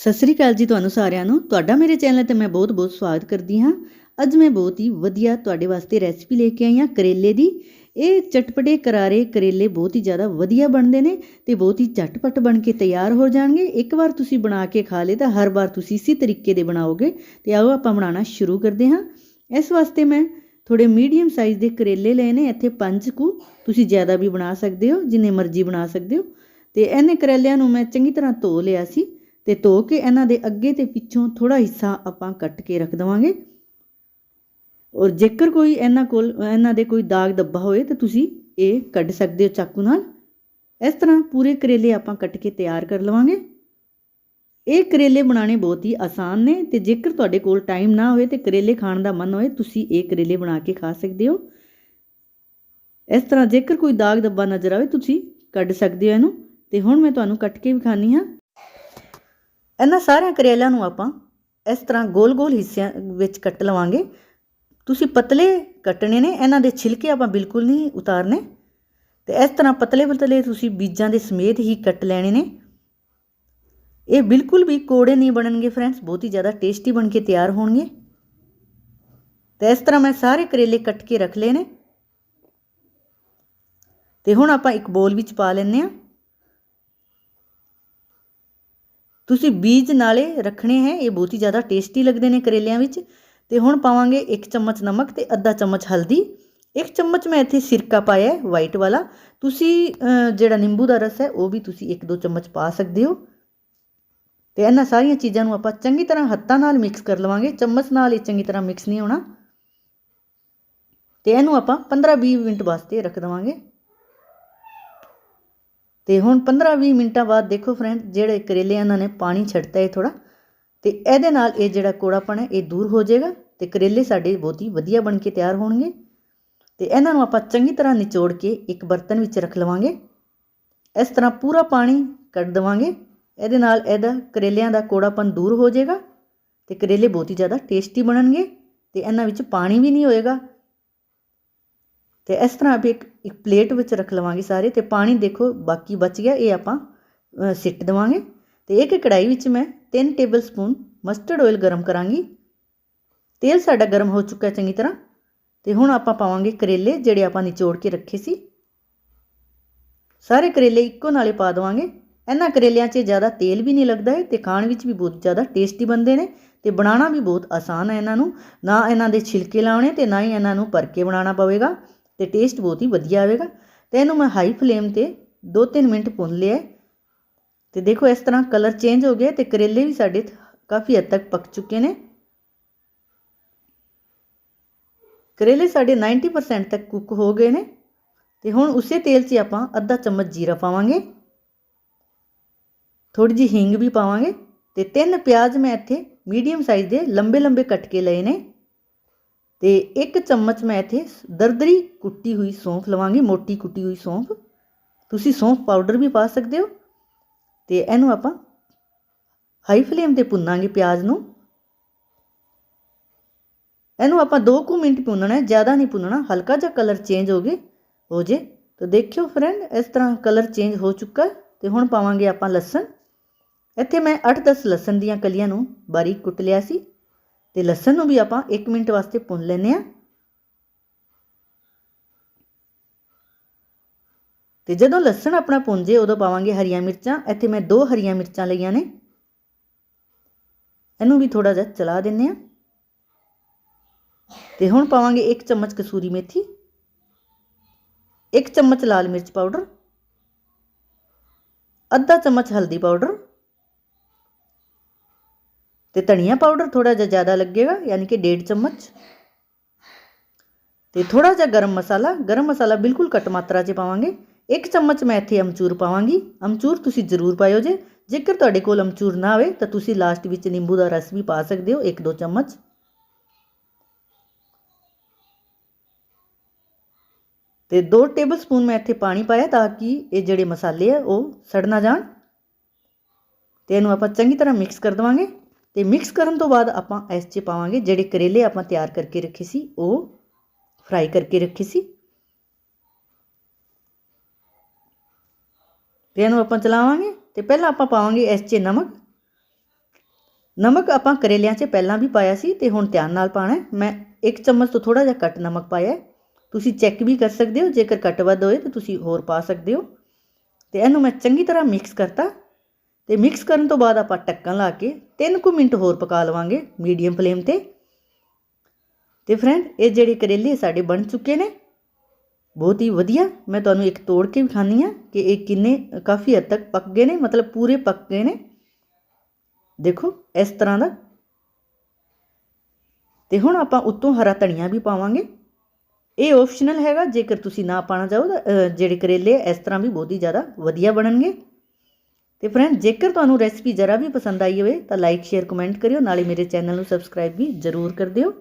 ਸਤਿ ਸ੍ਰੀ ਅਕਾਲ ਜੀ ਤੁਹਾਨੂੰ ਸਾਰਿਆਂ ਨੂੰ। ਤੁਹਾਡਾ ਮੇਰੇ ਚੈਨਲ ਤੇ ਮੈਂ ਬਹੁਤ-ਬਹੁਤ ਸਵਾਗਤ ਕਰਦੀ ਹਾਂ। ਅੱਜ ਮੈਂ ਬਹੁਤ ਹੀ ਵਧੀਆ ਤੁਹਾਡੇ ਵਾਸਤੇ ਰੈਸਪੀ ਲੈ ਕੇ ਆਈ ਹਾਂ ਕਰੇਲੇ ਦੀ। ਇਹ ਚਟਪਟੇ ਕਰਾਰੇ ਕਰੇਲੇ ਬਹੁਤ ਹੀ ਜ਼ਿਆਦਾ ਵਧੀਆ ਬਣਦੇ ਨੇ ਤੇ ਬਹੁਤ ਹੀ ਝਟਪਟ ਬਣ ਕੇ ਤਿਆਰ ਹੋ ਜਾਣਗੇ। ਇੱਕ ਵਾਰ ਤੁਸੀਂ ਬਣਾ ਕੇ ਖਾ ਲੇ ਤਾਂ ਹਰ ਵਾਰ ਤੁਸੀਂ ਇਸੇ ਤਰੀਕੇ ਦੇ ਬਣਾਓਗੇ। ਤੇ ਆਓ ਆਪਾਂ ਬਣਾਉਣਾ ਸ਼ੁਰੂ ਕਰਦੇ ਹਾਂ। ਇਸ ਵਾਸਤੇ ਮੈਂ ਥੋੜੇ ਮੀਡੀਅਮ ਸਾਈਜ਼ ਦੇ ਕਰੇਲੇ ਲਏ ਨੇ। ਇੱਥੇ ਪੰਜ ਕੁ ਤੁਸੀਂ ਜ਼ਿਆਦਾ ਵੀ ਬਣਾ ਸਕਦੇ ਹੋ, ਜਿੰਨੇ ਮਰਜ਼ੀ ਬਣਾ ਸਕਦੇ ਹੋ। ਤੇ ਇਹਨੇ ਕਰੇਲਿਆਂ ਨੂੰ ਮੈਂ ਚੰਗੀ ਤਰ੍ਹਾਂ ਧੋ ਲਿਆ ਸੀ। ਤੇ ਧੋ ਕੇ ਇਹਨਾਂ ਦੇ ਅੱਗੇ ਤੇ ਪਿੱਛੋਂ ਥੋੜਾ ਹਿੱਸਾ ਆਪਾਂ ਕੱਟ ਕੇ ਰੱਖ ਦਵਾਂਗੇ। ਔਰ ਜੇਕਰ ਕੋਈ ਇਹਨਾਂ ਕੋਲ, ਇਹਨਾਂ ਦੇ ਕੋਈ ਦਾਗ ਦੱਬਾ ਹੋਏ ਤਾਂ ਤੁਸੀਂ ਇਹ ਕੱਢ ਸਕਦੇ ਹੋ ਚਾਕੂ ਨਾਲ। ਇਸ ਤਰ੍ਹਾਂ ਪੂਰੇ ਕਰੇਲੇ ਆਪਾਂ ਕੱਟ ਕੇ ਤਿਆਰ ਕਰ ਲਵਾਂਗੇ। ਇਹ ਕਰੇਲੇ ਬਣਾਉਣੇ ਬਹੁਤ ਹੀ ਆਸਾਨ ਨੇ ਤੇ ਜੇਕਰ ਤੁਹਾਡੇ ਕੋਲ ਟਾਈਮ ਨਾ ਹੋਵੇ ਤੇ ਕਰੇਲੇ ਖਾਣ ਦਾ ਮਨ ਹੋਏ ਤੁਸੀਂ ਇਹ ਕਰੇਲੇ ਬਣਾ ਕੇ ਖਾ ਸਕਦੇ ਹੋ। ਇਸ ਤਰ੍ਹਾਂ ਜੇਕਰ ਕੋਈ ਦਾਗ ਦੱਬਾ ਨਜ਼ਰ ਆਵੇ, ਤੁਸੀਂ ਕੱਢ ਸਕਦੇ ਹੋ ਇਹਨੂੰ। ਤੇ ਹੁਣ ਮੈਂ ਤੁਹਾਨੂੰ ਕੱਟ ਕੇ ਵਿਖਾਨੀ ਹਾਂ। ਇਹਨਾਂ ਸਾਰਿਆਂ ਕਰੇਲਿਆਂ ਨੂੰ ਆਪਾਂ ਇਸ ਤਰ੍ਹਾਂ ਗੋਲ-ਗੋਲ ਹਿੱਸਿਆਂ ਵਿੱਚ ਕੱਟ ਲਵਾਂਗੇ। ਤੁਸੀਂ ਪਤਲੇ ਕੱਟਣੇ ਨੇ, ਇਹਨਾਂ ਦੇ ਛਿਲਕੇ ਆਪਾਂ ਬਿਲਕੁਲ ਨਹੀਂ ਉਤਾਰਨੇ। ਤੇ ਇਸ ਤਰ੍ਹਾਂ ਪਤਲੇ-ਪਤਲੇ ਤੁਸੀਂ ਬੀਜਾਂ ਦੇ ਸਮੇਤ ਹੀ ਕੱਟ ਲੈਣੇ ਨੇ। ਇਹ ਬਿਲਕੁਲ ਵੀ ਕੋੜੇ ਨਹੀਂ ਬਣਨਗੇ ਫਰੈਂਡਸ, ਬਹੁਤ ਹੀ ਜ਼ਿਆਦਾ ਟੇਸਟੀ ਬਣ ਕੇ ਤਿਆਰ ਹੋਣਗੇ। ਤੇ ਇਸ ਤਰ੍ਹਾਂ ਮੈਂ ਸਾਰੇ ਕਰੇਲੇ ਕੱਟ ਕੇ ਰੱਖ ਲਏ ਨੇ। ਤੇ ਹੁਣ ਆਪਾਂ ਇੱਕ ਬੋਲ ਵਿੱਚ ਪਾ ਲੈਂਦੇ ਆ ਤੁਸੀਂ ਬੀਜ ਨਾਲੇ ਰੱਖਣੇ ਹੈ, ਇਹ ਬਹੁਤ ਹੀ ਜ਼ਿਆਦਾ ਟੇਸਟੀ ਲੱਗਦੇ ਨੇ ਕਰੇਲਿਆਂ ਵਿੱਚ। ਤੇ ਹੁਣ ਪਾਵਾਂਗੇ 1 ਚਮਚ ਨਮਕ ਤੇ ਅੱਧਾ ਚਮਚ ਹਲਦੀ। 1 ਚਮਚ ਮੈਂ ਇੱਥੇ ਸਿਰਕਾ ਪਾਇਆ ਹੈ ਵਾਈਟ ਵਾਲਾ। ਤੁਸੀਂ ਜਿਹੜਾ ਨਿੰਬੂ ਦਾ ਰਸ ਹੈ, ਉਹ ਵੀ ਤੁਸੀਂ 1-2 ਚਮਚ ਪਾ ਸਕਦੇ ਹੋ। ਤੇ ਇਹਨਾਂ ਸਾਰੀਆਂ ਚੀਜ਼ਾਂ ਨੂੰ ਆਪਾਂ ਚੰਗੀ ਤਰ੍ਹਾਂ ਹੱਥਾਂ ਨਾਲ ਮਿਕਸ ਕਰ ਲਵਾਂਗੇ। ਚਮਚ ਨਾਲ ਇਹ ਚੰਗੀ ਤਰ੍ਹਾਂ ਮਿਕਸ ਨਹੀਂ ਹੋਣਾ। ਤੇ ਇਹਨੂੰ ਆਪਾਂ 15-20 ਮਿੰਟ ਵਾਸਤੇ ਰੱਖ ਦਵਾਂਗੇ। ਤੇ ਹੁਣ 15-20 ਮਿੰਟਾਂ ਬਾਅਦ ਦੇਖੋ ਫਰੈਂਡ ਜਿਹੜੇ ਕਰੇਲੇ ਇਹਨਾਂ ਨੇ ਪਾਣੀ ਛੱਡਤਾ ਹੈ ਥੋੜਾ ਤੇ ਇਹਦੇ ਨਾਲ ਇਹ ਜਿਹੜਾ ਕੋੜਾਪਣ ਹੈ, ਇਹ ਦੂਰ ਹੋ ਜਾਏਗਾ ਤੇ ਕਰੇਲੇ ਸਾਡੇ ਬਹੁਤ ਹੀ ਵਧੀਆ ਬਣ ਕੇ ਤਿਆਰ ਹੋਣਗੇ। ਤੇ ਇਹਨਾਂ ਨੂੰ ਆਪਾਂ ਚੰਗੀ ਤਰ੍ਹਾਂ ਨਿਚੋੜ ਕੇ ਇੱਕ ਬਰਤਨ ਵਿੱਚ ਰੱਖ ਲਵਾਂਗੇ। ਇਸ ਤਰ੍ਹਾਂ ਪੂਰਾ ਪਾਣੀ ਕੱਢ ਦਵਾਂਗੇ। ਇਹਦੇ ਨਾਲ ਇਹਦਾ ਕਰੇਲਿਆਂ ਦਾ ਕੋੜਾਪਨ ਦੂਰ ਹੋ ਜਾਏਗਾ ਤੇ ਕਰੇਲੇ ਬਹੁਤ ਹੀ ਜ਼ਿਆਦਾ ਟੇਸਟੀ ਬਣਨਗੇ ਤੇ ਇਹਨਾਂ ਵਿੱਚ ਪਾਣੀ ਵੀ ਨਹੀਂ ਹੋਏਗਾ। ਤੇ ਇਸ ਤਰ੍ਹਾਂ ਆਪਾਂ ਇੱਕ ਇੱਕ ਪਲੇਟ ਵਿੱਚ ਰੱਖ ਲਵਾਂਗੇ ਸਾਰੇ ਤੇ ਪਾਣੀ ਦੇਖੋ ਬਾਕੀ ਬਚ ਗਿਆ, ਇਹ ਆਪਾਂ ਸਿੱਟ ਦਵਾਂਗੇ। ਤੇ ਇੱਕ ਕੜਾਈ ਵਿੱਚ ਮੈਂ 3 ਟੇਬਲ ਸਪੂਨ ਮਸਟਰਡ ਆਇਲ ਗਰਮ ਕਰਾਂਗੀ। ਤੇਲ ਸਾਡਾ ਗਰਮ ਹੋ ਚੁੱਕਾ ਚੰਗੀ ਤਰ੍ਹਾਂ। ਤੇ ਹੁਣ ਆਪਾਂ ਪਾਵਾਂਗੇ ਕਰੇਲੇ, ਜਿਹੜੇ ਆਪਾਂ ਨਿਚੋੜ ਕੇ ਰੱਖੇ ਸੀ। ਸਾਰੇ ਕਰੇਲੇ ਇੱਕੋ ਨਾਲੇ ਪਾ ਦਵਾਂਗੇ। ਇਹਨਾਂ ਕਰੇਲਿਆਂ 'ਚ ਜ਼ਿਆਦਾ ਤੇਲ ਵੀ ਨਹੀਂ ਲੱਗਦਾ ਹੈ ਤੇ ਖਾਣ ਵਿੱਚ ਵੀ ਬਹੁਤ ਜ਼ਿਆਦਾ ਟੇਸਟੀ ਬਣਦੇ ਨੇ ਤੇ ਬਣਾਉਣਾ ਵੀ ਬਹੁਤ ਆਸਾਨ ਹੈ ਇਹਨਾਂ ਨੂੰ। ਨਾ ਇਹਨਾਂ ਦੇ ਛਿਲਕੇ ਲਾਉਣੇ ਤੇ ਨਾ ਹੀ ਇਹਨਾਂ ਨੂੰ ਭਰ ਕੇ ਬਣਾਉਣਾ ਪਵੇਗਾ। ਤੇ ਟੇਸਟ ਬਹੁਤ ਹੀ ਵਧੀਆ ਆਵੇਗਾ ਤੇ ਇਹਨੂੰ ਮੈਂ ਹਾਈ ਫਲੇਮ ਤੇ 2-3 ਮਿੰਟ ਭੁੰਨ ਲਿਆ ਤੇ ਦੇਖੋ ਇਸ ਤਰ੍ਹਾਂ ਕਲਰ ਚੇਂਜ ਹੋ ਗਿਆ ਤੇ ਕਰੇਲੇ ਵੀ ਸਾਡੇ ਕਾਫੀ ਹੱਦ ਤੱਕ ਪੱਕ ਚੁੱਕੇ ਨੇ। ਕਰੇਲੇ ਸਾਡੇ 90% ਤੱਕ ਕੁੱਕ ਹੋ ਗਏ ਨੇ। ਤੇ ਹੁਣ ਉਸੇ ਤੇਲ 'ਚ ਆਪਾਂ ਅੱਧਾ ਚਮਚ ਜੀਰਾ ਪਾਵਾਂਗੇ। ਥੋੜੀ ਜਿਹੀ ਹਿੰਗ ਵੀ ਪਾਵਾਂਗੇ। ਤੇ ਤਿੰਨ ਪਿਆਜ਼ ਮੈਂ ਇੱਥੇ ਮੀਡੀਅਮ ਸਾਈਜ਼ ਦੇ ਲੰਬੇ ਲੰਬੇ ਕੱਟ ਕੇ ਲਏ ਨੇ। ਤੇ ਇੱਕ ਚਮਚ ਮੈਂ ਇੱਥੇ ਦਰਦਰੀ ਕੁੱਟੀ ਹੋਈ ਸੌਂਫ ਲਵਾਂਗੀ, ਮੋਟੀ ਕੁੱਟੀ ਹੋਈ ਸੌਂਫ। ਤੁਸੀਂ ਸੌਂਫ ਪਾਊਡਰ ਵੀ ਪਾ ਸਕਦੇ ਹੋ ਤੇ ਇਹਨੂੰ ਆਪਾਂ ਹਾਈ ਫਲੇਮ ਤੇ ਭੁੰਨਾਂਗੇ ਪਿਆਜ਼ ਨੂੰ। ਇਹਨੂੰ ਆਪਾਂ 2 ਕੁ ਮਿੰਟ ਭੁੰਨਣਾ ਹੈ, ਜ਼ਿਆਦਾ ਨਹੀਂ ਭੁੰਨਣਾ, ਹਲਕਾ ਜਿਹਾ ਕਲਰ ਚੇਂਜ ਹੋ ਗਏ, ਹੋ ਜੇ। ਤਾਂ ਦੇਖਿਓ ਫਰੈਂਡ ਇਸ ਤਰ੍ਹਾਂ ਕਲਰ ਚੇਂਜ ਹੋ ਚੁੱਕਾ ਤੇ ਹੁਣ ਪਾਵਾਂਗੇ ਆਪਾਂ ਲਸਣ। ਇੱਥੇ ਮੈਂ 8-10 ਲਸਣ ਦੀਆਂ ਕਲੀਆਂ ਨੂੰ ਬਾਰੀਕ ਕੁੱਟ ਲਿਆ ਸੀ। ਤੇ ਲਸਣ ਨੂੰ ਵੀ ਆਪਾਂ 1 ਮਿੰਟ ਵਾਸਤੇ ਭੁੰਨ ਲੈਨੇ ਆ ਤੇ ਜਦੋਂ ਲਸਣ ਆਪਣਾ ਭੁੰਨ ਜੇ, ਉਦੋਂ ਪਾਵਾਂਗੇ ਹਰੀਆਂ ਮਿਰਚਾਂ। ਇੱਥੇ ਮੈਂ ਦੋ ਹਰੀਆਂ ਮਿਰਚਾਂ ਲਈਆਂ ਨੇ। ਇਹਨੂੰ ਵੀ ਥੋੜਾ ਜਿਹਾ ਚਲਾ ਦਿੰਨੇ ਆ ਤੇ ਹੁਣ ਪਾਵਾਂਗੇ 1 ਚਮਚ ਕਸੂਰੀ ਮੇਥੀ 1 ਚਮਚ ਲਾਲ ਮਿਰਚ ਪਾਊਡਰ, ਅੱਧਾ ਚਮਚ ਹਲਦੀ ਪਾਊਡਰ ਤੇ ਧਨੀਆ ਪਾਊਡਰ ਥੋੜਾ ਜਿਹਾ ਜ਼ਿਆਦਾ ਲੱਗੇਗਾ ਯਾਨੀ ਕਿ 1.5 ਚਮਚ ਤੇ ਥੋੜਾ ਜਿਹਾ ਗਰਮ ਮਸਾਲਾ ਗਰਮ ਮਸਾਲਾ ਬਿਲਕੁਲ ਘੱਟ ਮਾਤਰਾ 'ਚ ਪਾਵਾਂਗੇ 1 ਚਮਚ ਮੈਂ ਇੱਥੇ ਅਮਚੂਰ ਪਾਵਾਂਗੀ ਅਮਚੂਰ ਤੁਸੀਂ ਜ਼ਰੂਰ ਪਾਇਓ ਜੇ ਜੇਕਰ ਤੁਹਾਡੇ ਕੋਲ ਅਮਚੂਰ ਨਾ ਹੋਵੇ ਤਾਂ ਤੁਸੀਂ ਲਾਸਟ ਵਿੱਚ ਨਿੰਬੂ ਦਾ ਰਸ ਵੀ ਪਾ ਸਕਦੇ ਹੋ 1-2 ਚਮਚ ਤੇ 2 ਟੇਬਲ ਸਪੂਨ ਮੈਂ ਇੱਥੇ ਪਾਣੀ ਪਾਇਆ ਤਾਂ ਕਿ ਇਹ ਜਿਹੜੇ ਮਸਾਲੇ ਆ ਉਹ ਸੜ ਨਾ ਜਾਣ ਤੇ ਇਹਨੂੰ ਆਪਾਂ ਚੰਗੀ ਤਰ੍ਹਾਂ ਮਿਕਸ ਕਰ ਦਵਾਂਗੇ ਤੇ ਮਿਕਸ ਕਰਨ ਤੋਂ ਬਾਅਦ ਆਪਾਂ ਇਸ 'ਚ ਪਾਵਾਂਗੇ ਜਿਹੜੇ ਕਰੇਲੇ ਆਪਾਂ ਤਿਆਰ ਕਰਕੇ ਰੱਖੇ ਸੀ, ਉਹ ਫਰਾਈ ਕਰਕੇ ਰੱਖੇ ਸੀ। ਤੇ ਇਹਨੂੰ ਆਪਾਂ ਚਲਾਵਾਂਗੇ ਤੇ ਪਹਿਲਾਂ ਆਪਾਂ ਪਾਵਾਂਗੇ ਇਸ 'ਚ ਨਮਕ। ਨਮਕ ਆਪਾਂ ਕਰੇਲਿਆਂ 'ਚ ਪਹਿਲਾਂ ਵੀ ਪਾਇਆ ਸੀ ਤੇ ਹੁਣ ਧਿਆਨ ਨਾਲ ਪਾਣਾ ਮੈਂ ਇੱਕ ਚਮਚ ਤੋਂ ਥੋੜਾ ਜਿਹਾ ਘੱਟ ਨਮਕ ਪਾਇਆ ਤੁਸੀਂ ਚੈੱਕ ਵੀ ਕਰ ਸਕਦੇ ਹੋ, ਜੇਕਰ ਘੱਟ ਵੱਧ ਹੋਏ ਤਾਂ ਤੁਸੀਂ ਹੋਰ ਪਾ ਸਕਦੇ ਹੋ। ਤੇ ਇਹਨੂੰ ਮੈਂ ਚੰਗੀ ਤਰ੍ਹਾਂ ਮਿਕਸ ਕਰਤਾ। ਤੇ ਮਿਕਸ ਕਰਨ ਤੋਂ ਬਾਅਦ ਆਪਾਂ ਢੱਕਣ ਲਾ ਕੇ 3 ਕੁ ਮਿੰਟ ਹੋਰ ਪਕਾ ਲਵਾਂਗੇ ਮੀਡੀਅਮ ਫਲੇਮ ਤੇ। ਤੇ ਫਰੈਂਡ ਇਹ ਜਿਹੜੇ ਕਰੇਲੇ ਸਾਡੇ ਬਣ ਚੁੱਕੇ ਨੇ। ਬਹੁਤ ਹੀ ਵਧੀਆ। ਮੈਂ ਤੁਹਾਨੂੰ ਇੱਕ ਤੋੜ ਕੇ ਵਿਖਾਨੀ ਆ ਕਿ ਇਹ ਕਿੰਨੇ, ਕਾਫੀ ਹੱਦ ਤੱਕ ਪੱਕ ਗਏ ਨੇ, ਮਤਲਬ ਪੂਰੇ ਪੱਕ ਗਏ ਨੇ। ਦੇਖੋ, ਇਸ ਤਰ੍ਹਾਂ ਦਾ। ਤੇ ਹੁਣ ਆਪਾਂ ਉੱਤੋਂ ਹਰਾ ਧਨੀਆ ਵੀ ਪਾਵਾਂਗੇ। ਇਹ ਆਪਸ਼ਨਲ ਹੈਗਾ, ਜੇਕਰ ਤੁਸੀਂ ਨਾ ਪਾਣਾ ਚਾਹੋ ਤਾਂ ਜਿਹੜੇ ਕਰੇਲੇ ਇਸ ਤਰ੍ਹਾਂ ਵੀ ਬਹੁਤ ਹੀ ਜ਼ਿਆਦਾ ਵਧੀਆ ਬਣਨਗੇ। ਤੇ ਫਰੈਂਡ ਜੇਕਰ ਤੁਹਾਨੂੰ ਰੈਸਪੀ ਜ਼ਰਾ ਵੀ ਪਸੰਦ ਆਈ ਹੋਵੇ ਤਾਂ ਲਾਈਕ ਸ਼ੇਅਰ ਕਮੈਂਟ ਕਰਿਓ। ਨਾਲੇ ਮੇਰੇ ਚੈਨਲ ਨੂੰ ਸਬਸਕ੍ਰਾਈਬ ਵੀ ਜ਼ਰੂਰ ਕਰ ਦਿਓ।